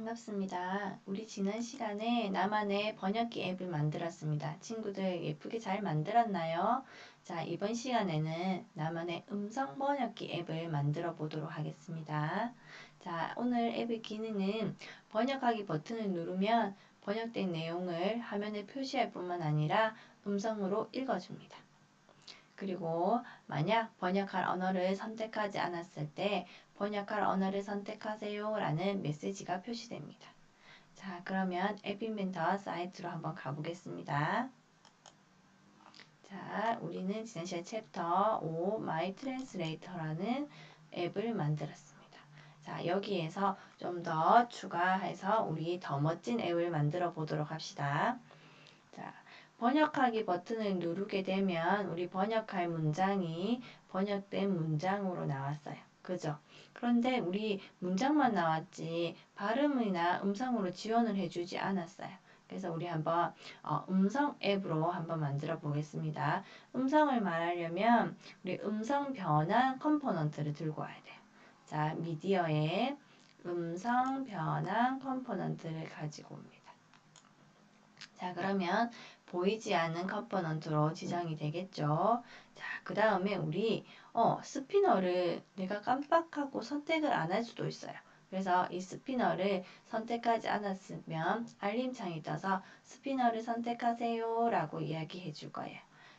반갑습니다. 우리 지난 시간에 나만의 번역기 앱을 만들었습니다. 친구들 예쁘게 잘 만들었나요? 자, 이번 시간에는 나만의 음성 번역기 앱을 만들어 보도록 하겠습니다. 자, 오늘 앱의 기능은 번역하기 버튼을 누르면 번역된 내용을 화면에 표시할 뿐만 아니라 음성으로 읽어줍니다. 그리고 만약 번역할 언어를 선택하지 않았을 때 번역할 언어를 선택하세요 라는 메시지가 표시됩니다. 자, 그러면 앱 인벤터 사이트로 한번 가보겠습니다. 자, 우리는 지난 시간 챕터 5 My Translator라는 앱을 만들었습니다. 자, 여기에서 좀 더 추가해서 우리 더 멋진 앱을 만들어 보도록 합시다. 자, 번역하기 버튼을 누르게 되면 우리 번역할 문장이 번역된 문장으로 나왔어요. 그죠? 그런데 우리 문장만 나왔지 발음이나 음성으로 지원을 해주지 않았어요. 그래서 우리 한번 어, 음성 앱으로 한번 만들어 보겠습니다. 음성을 말하려면 우리 음성 변환 컴포넌트를 들고 와야 돼요. 자, 미디어에 음성 변환 컴포넌트를 가지고 옵니다. 자, 그러면 보이지 않는 컴포넌트로 지정이 되겠죠. 자, 그 다음에 우리 어, 스피너를 내가 깜빡하고 선택을 안 할 수도 있어요. 그래서 이 스피너를 선택하지 않았으면 알림창이 떠서 스피너를 선택하세요 라고 이야기해 줄 거예요.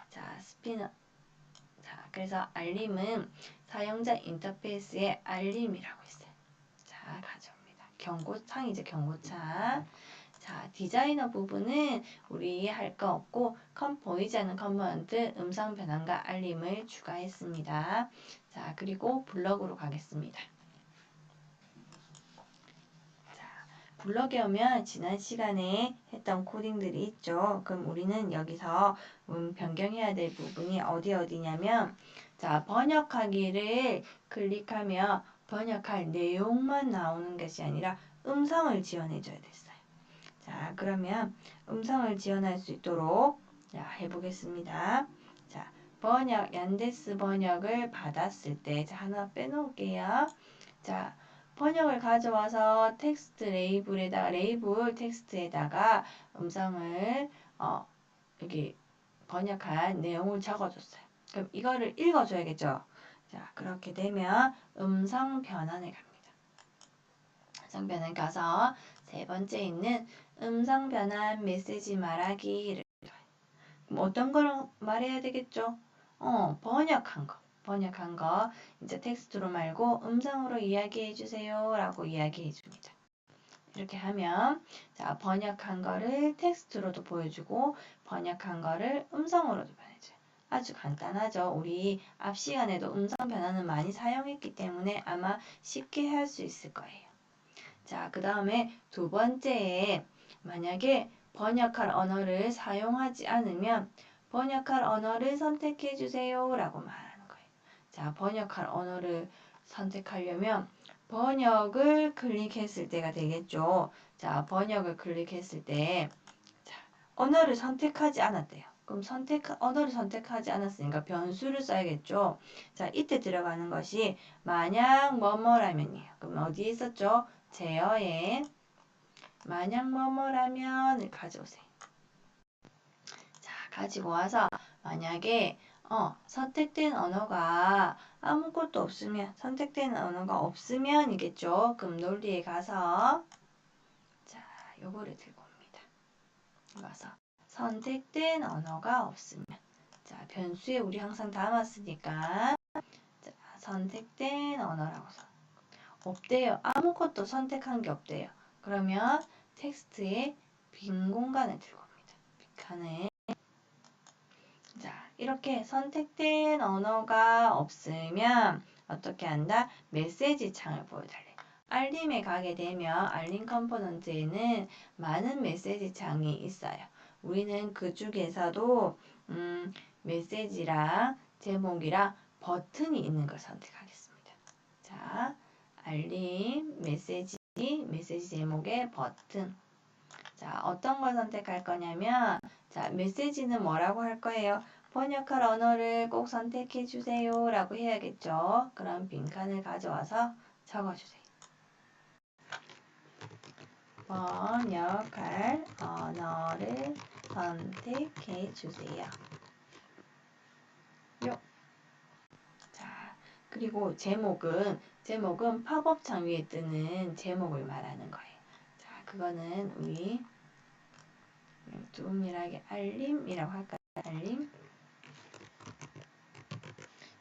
자, 스피너. 자, 그래서 알림은 사용자 인터페이스의 알림이라고 있어요. 자, 가져옵니다. 경고창이죠, 경고창. 자, 디자이너 부분은 우리 할 거 없고 컴 보이지 않는 컴포넌트 음성 변환과 알림을 추가했습니다. 자, 그리고 블럭으로 가겠습니다. 자, 블럭에 오면 지난 시간에 했던 코딩들이 있죠. 그럼 우리는 여기서 음, 변경해야 될 부분이 어디 어디냐면 자, 번역하기를 클릭하며 번역할 내용만 나오는 것이 아니라 음성을 지원해 줘야 됐어요. 자, 그러면 음성을 지원할 수 있도록 자, 해보겠습니다. 자, 번역, 얀데스 번역을 받았을 때, 자, 하나 빼놓을게요. 자, 번역을 가져와서 텍스트 레이블에다가, 레이블 텍스트에다가 음성을, 어, 여기 번역한 내용을 적어줬어요. 그럼 이거를 읽어줘야겠죠? 자, 그렇게 되면 음성 변환에 갑니다. 음성 변환 가서 세 번째 있는 음성 변환 메시지 말하기를 뭐 어떤 걸 말해야 되겠죠? 어, 번역한 거. 번역한 거 이제 텍스트로 말고 음성으로 이야기해 주세요 라고 이야기해 줍니다. 이렇게 하면 자 번역한 거를 텍스트로도 보여주고 번역한 거를 음성으로도 보내줘요. 아주 간단하죠. 우리 앞 시간에도 음성 변환은 많이 사용했기 때문에 아마 쉽게 할 수 있을 거예요. 자, 그 다음에 두 번째에 만약에 번역할 언어를 사용하지 않으면 번역할 언어를 선택해 주세요 라고 말하는 거예요. 자, 번역할 언어를 선택하려면 번역을 클릭했을 때가 되겠죠. 자, 번역을 클릭했을 때 자, 언어를 선택하지 않았대요. 그럼 선택 언어를 선택하지 않았으니까 변수를 써야겠죠. 자, 이때 들어가는 것이 만약 뭐뭐라면이에요. 그럼 어디에 있었죠? 제어에 만약 뭐뭐라면을 가져오세요. 자, 가지고 와서 만약에 어, 선택된 언어가 아무것도 없으면 선택된 언어가 없으면이겠죠. 그럼 논리에 가서 자, 요거를 들고 옵니다. 와서 선택된 언어가 없으면 자, 변수에 우리 항상 담았으니까 자, 선택된 언어라고 써. 없대요. 아무것도 선택한 게 없대요. 그러면 텍스트에 빈 공간을 들고 옵니다. 빈칸에 자 이렇게 선택된 언어가 없으면 어떻게 한다? 메시지 창을 보여달래. 알림에 가게 되면 알림 컴포넌트에는 많은 메시지 창이 있어요. 우리는 그 중에서도 음, 메시지랑 제목이랑 버튼이 있는 걸 선택하겠습니다. 자, 알림, 메시지, 메시지 제목의 버튼. 자, 어떤 걸 선택할 거냐면, 자, 메시지는 뭐라고 할 거예요? 번역할 언어를 꼭 선택해 주세요. 라고 해야겠죠. 그럼 빈칸을 가져와서 적어주세요. 번역할 언어를 선택해 주세요. 요. 자, 그리고 제목은 제목은 팝업 창 위에 뜨는 제목을 말하는 거예요. 자, 그거는 우리 조금이라게 알림이라고 할까요? 알림.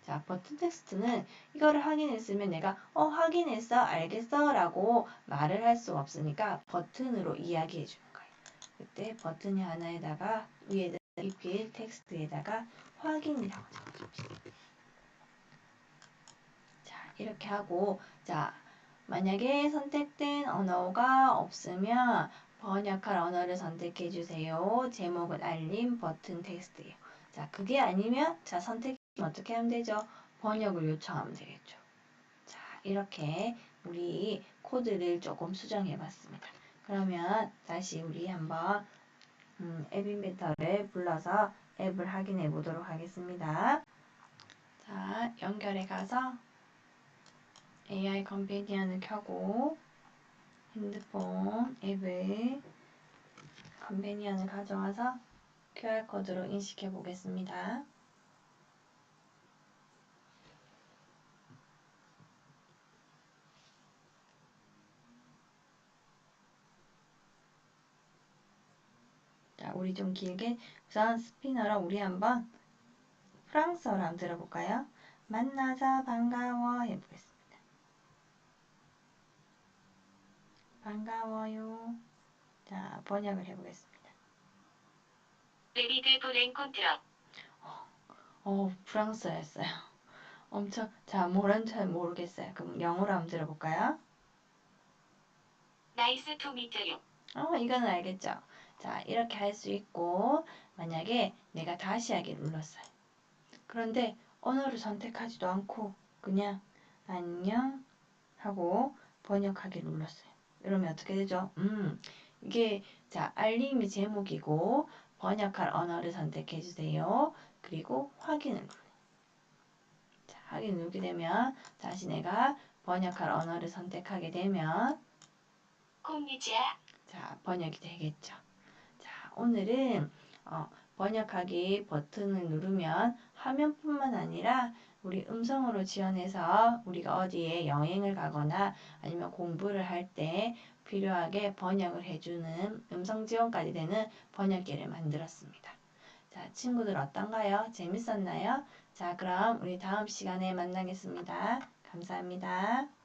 자, 버튼 텍스트는 이거를 확인했으면 내가 어 확인했어 알겠어 라고 말을 할 수가 없으니까 버튼으로 이야기해 주는 거예요. 그때 버튼이 하나에다가 위에다 입힐 텍스트에다가 확인이라고 적어줍시다. 자 이렇게 하고 자 만약에 선택된 언어가 없으면 번역할 언어를 선택해 주세요. 제목은 알림 버튼 텍스트예요. 자 그게 아니면 자 선택 어떻게 하면 되죠? 번역을 요청하면 되겠죠. 자, 이렇게 우리 코드를 조금 수정해 봤습니다. 그러면 다시 우리 한번 음, 앱 인벤터를 불러서 앱을 확인해 보도록 하겠습니다. 자, 연결해 가서 AI 컴패니언을 켜고 핸드폰 앱을 컴패니언을 가져와서 QR코드로 인식해 보겠습니다. 자, 우리 좀 길게 우선 스피너로 우리 한번 프랑스어로 한번 들어볼까요? 만나서 반가워 해보겠습니다. 반가워요. 자, 번역을 해보겠습니다. 데비드 브랭콘트러 어, 프랑스어였어요. 엄청, 자, 뭐란 잘 모르겠어요. 그럼 영어로 한번 들어볼까요? 나이스 투 미트유 어, 이거는 알겠죠? 자, 이렇게 할 수 있고, 만약에 내가 다시 하기 눌렀어요. 그런데 언어를 선택하지도 않고, 그냥 안녕 하고 번역하기 눌렀어요. 이러면 어떻게 되죠? 음, 이게, 자, 알림이 제목이고, 번역할 언어를 선택해 주세요. 그리고 확인을. 자, 확인 누르게 되면, 다시 내가 번역할 언어를 선택하게 되면, 자, 번역이 되겠죠. 자, 오늘은 어, 번역하기 버튼을 누르면 화면뿐만 아니라 우리 음성으로 지원해서 우리가 어디에 여행을 가거나 아니면 공부를 할 때 필요하게 번역을 해주는 음성 지원까지 되는 번역기를 만들었습니다. 자, 친구들 어떤가요? 재밌었나요? 자, 그럼 우리 다음 시간에 만나겠습니다. 감사합니다.